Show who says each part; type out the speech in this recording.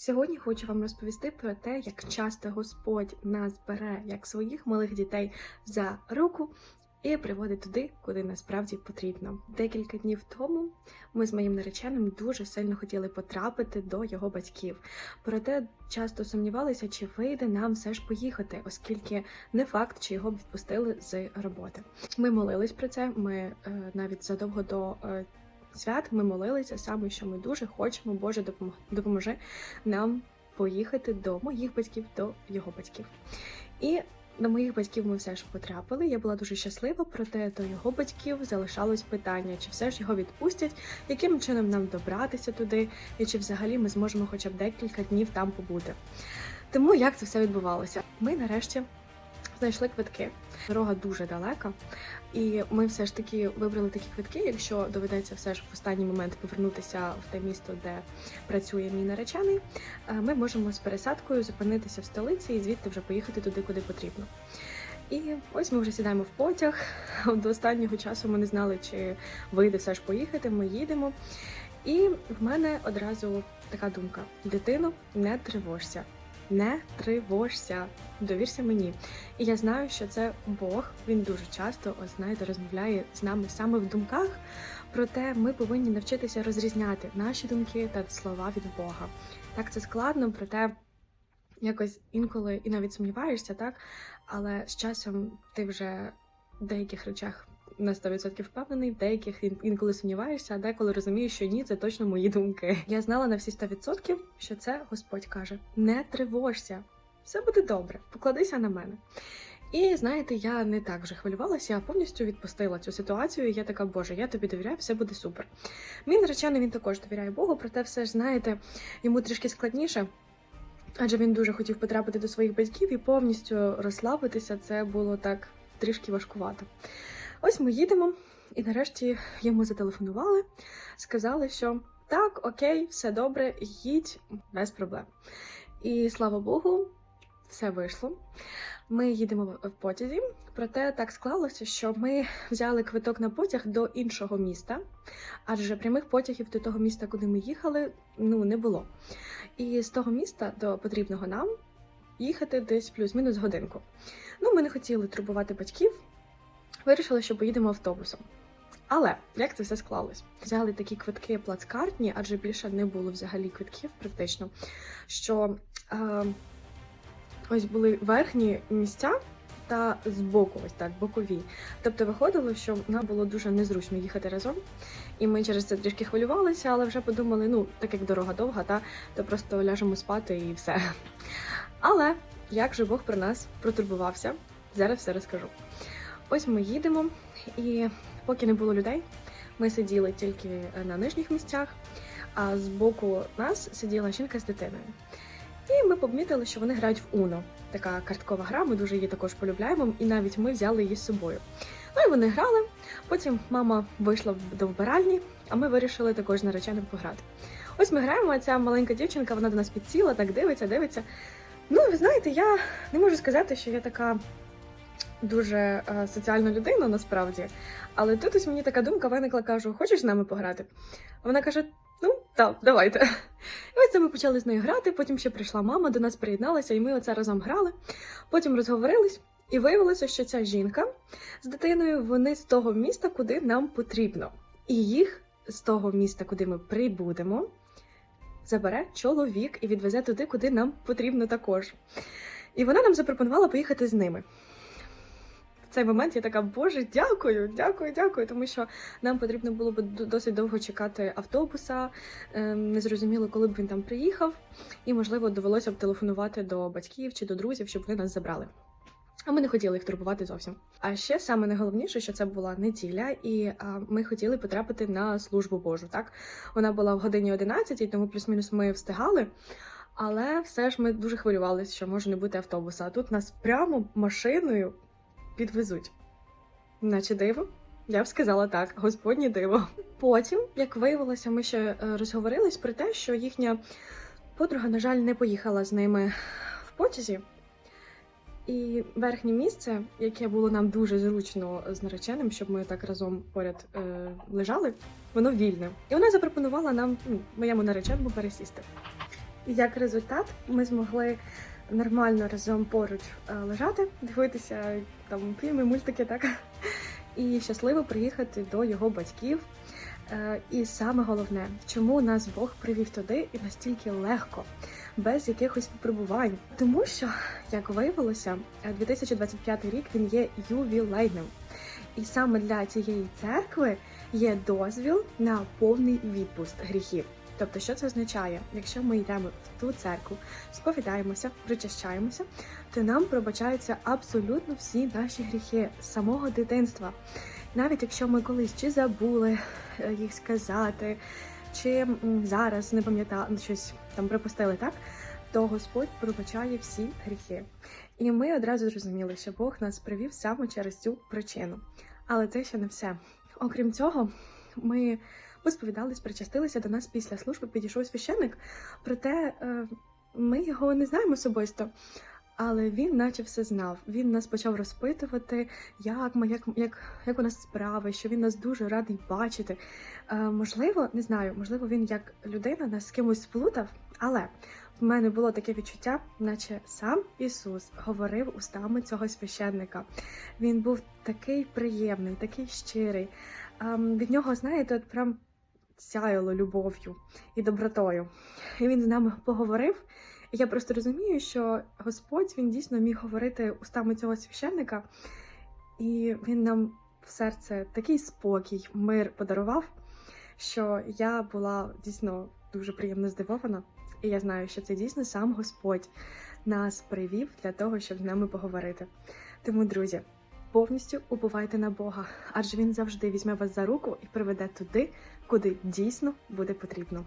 Speaker 1: Сьогодні хочу вам розповісти про те, як часто Господь нас бере як своїх малих дітей за руку і приводить туди, куди насправді потрібно. Декілька днів тому ми з моїм нареченим дуже сильно хотіли потрапити до його батьків. Проте часто сумнівалися, чи вийде нам все ж поїхати, оскільки не факт, чи його б відпустили з роботи. Ми молились про це. Ми е, навіть задовго до. е, Свят ми молилися саме, що ми дуже хочемо, Боже, допомо- допоможи нам поїхати до моїх батьків, до його батьків. І до моїх батьків ми все ж потрапили. Я була дуже щаслива, проте до його батьків залишалось питання, чи все ж його відпустять, яким чином нам добратися туди, і чи взагалі ми зможемо хоча б декілька днів там побути. Тому як це все відбувалося? Ми нарешті знайшли квитки. Дорога дуже далека, і ми все ж таки вибрали такі квитки, якщо доведеться все ж в останній момент повернутися в те місто, де працює мій наречений. е, Ми можемо з пересадкою зупинитися в столиці і звідти вже поїхати туди, куди потрібно. І ось ми вже сідаємо в потяг. До останнього часу ми не знали, чи вийде все ж поїхати. Ми їдемо. І в мене одразу така думка: дитино, не тривожся. Не тривожся, довірся мені. І я знаю, що це Бог. Він дуже часто, ось знаєте, розмовляє з нами саме в думках. Проте ми повинні навчитися розрізняти наші думки та слова від Бога. Так це складно, проте якось інколи і навіть сумніваєшся, так? Але з часом ти вже в деяких речах на 100% впевнений, деяких ін- інколи сумніваєшся, а деколи розумієш, що ні, це точно мої думки. Я знала на всі 100%, що це Господь каже: не тривожся, все буде добре, покладися на мене. І знаєте, я не так вже хвилювалася, я повністю відпустила цю ситуацію. І я така, Боже, я тобі довіряю, все буде супер. Мій наречений він також довіряє Богу, проте все ж знаєте, йому трішки складніше. Адже він дуже хотів потрапити до своїх батьків і повністю розслабитися. Це було так трішки важкувато. Ось ми їдемо, і нарешті йому зателефонували, сказали, що так, окей, все добре, їдь без проблем. І слава Богу, все вийшло. Ми їдемо в- потязі, проте так склалося, що ми взяли квиток на потяг до іншого міста, адже прямих потягів до того міста, куди ми їхали, ну не було. І з того міста до потрібного нам їхати десь плюс-мінус годинку. Ну, ми не хотіли турбувати батьків, вирішили, що поїдемо автобусом. Але як це все склалось? Взяли такі квитки плацкартні, адже більше не було взагалі квитків практично. Що е, ось були верхні місця та збоку, ось так, бокові. Тобто виходило, що нам було дуже незручно їхати разом, і ми через це трішки хвилювалися, але вже подумали, ну, так як дорога довга, та, то просто ляжемо спати і все. Але як же Бог про нас протурбувався, зараз все розкажу. Ось ми їдемо, і поки не було людей, ми сиділи тільки на нижніх місцях, а збоку нас сиділа жінка з дитиною. І ми помітили, що вони грають в Uno. Така карткова гра, ми дуже її також полюбляємо, і навіть ми взяли її з собою. Ну і вони грали. Потім мама вийшла до вбиральні, а ми вирішили також нареченим пограти. Ось ми граємо, а ця маленька дівчинка, вона до нас підсіла, так дивиться, дивиться. Ну, ви знаєте, я не можу сказати, що я така дуже е, соціальна людина насправді. Але тут ось мені така думка виникла, кажу, хочеш з нами пограти? Вона каже: ну, так, давайте. І ось це ми почали з нею грати. Потім ще прийшла мама, до нас приєдналася, і ми оце разом грали. Потім розговорились, і виявилося, що ця жінка з дитиною вони з того міста, куди нам потрібно. І їх з того міста, куди ми прибудемо, забере чоловік і відвезе туди, куди нам потрібно також. І вона нам запропонувала поїхати з ними. Цей момент я така, боже, дякую, дякую, дякую, тому що нам потрібно було б досить довго чекати автобуса. ем, Незрозуміло, коли б він там приїхав, і можливо довелося б телефонувати до батьків чи до друзів, щоб вони нас забрали. А ми не хотіли їх турбувати зовсім. А ще саме найголовніше, що це була неділя, і а, ми хотіли потрапити на службу Божу. Так вона була в годині 11, тому плюс-мінус ми встигали. Але все ж ми дуже хвилювалися, що може не бути автобуса. А тут нас прямо машиною підвезуть. Наче диво. Я б сказала так, господнє диво. Потім, як виявилося, ми ще е, розговорились про те, що їхня подруга, на жаль, не поїхала з ними в потязі. І верхнє місце, яке було нам дуже зручно з нареченим, щоб ми так разом поряд е, лежали, воно вільне. І вона запропонувала нам, ну, моєму нареченому, пересісти. Як результат, ми змогли нормально разом поруч е, лежати, дивитися там фільми, мультики, так і щасливо приїхати до його батьків. Е, І саме головне, чому нас Бог привів туди і настільки легко, без якихось випробувань. Тому що, як виявилося, е, 2025 рік він є ювілейним. І саме для цієї церкви є дозвіл на повний відпуст гріхів. Тобто, що це означає? Якщо ми йдемо в ту церкву, сповідаємося, причащаємося, то нам пробачаються абсолютно всі наші гріхи з самого дитинства. Навіть якщо ми колись чи забули е, їх сказати, чи зараз не пам'ятали щось там припустили, так то Господь пробачає всі гріхи. І ми одразу зрозуміли, що Бог нас привів саме через цю причину. Але це ще не все. Окрім цього, ми посповідались, причастилися до нас після служби, підійшов священник. Проте е, ми його не знаємо особисто. Але він, наче все знав. Він нас почав розпитувати, як ми, як, як, як у нас справи, що він нас дуже радий бачити. Е, можливо, не знаю, можливо, він як людина нас з кимось сплутав, але в мене було таке відчуття, наче сам Ісус говорив устами цього священника. Він був такий приємний, такий щирий. Ем, від нього, знаєте, от прям сяяло любов'ю і добротою. І він з нами поговорив. І я просто розумію, що Господь він дійсно міг говорити устами цього священника, і він нам в серце такий спокій, мир подарував, що я була дійсно дуже приємно здивована. І я знаю, що це дійсно сам Господь нас привів для того, щоб з нами поговорити. Тому, друзі, повністю уповайте на Бога, адже він завжди візьме вас за руку і приведе туди, куди дійсно буде потрібно.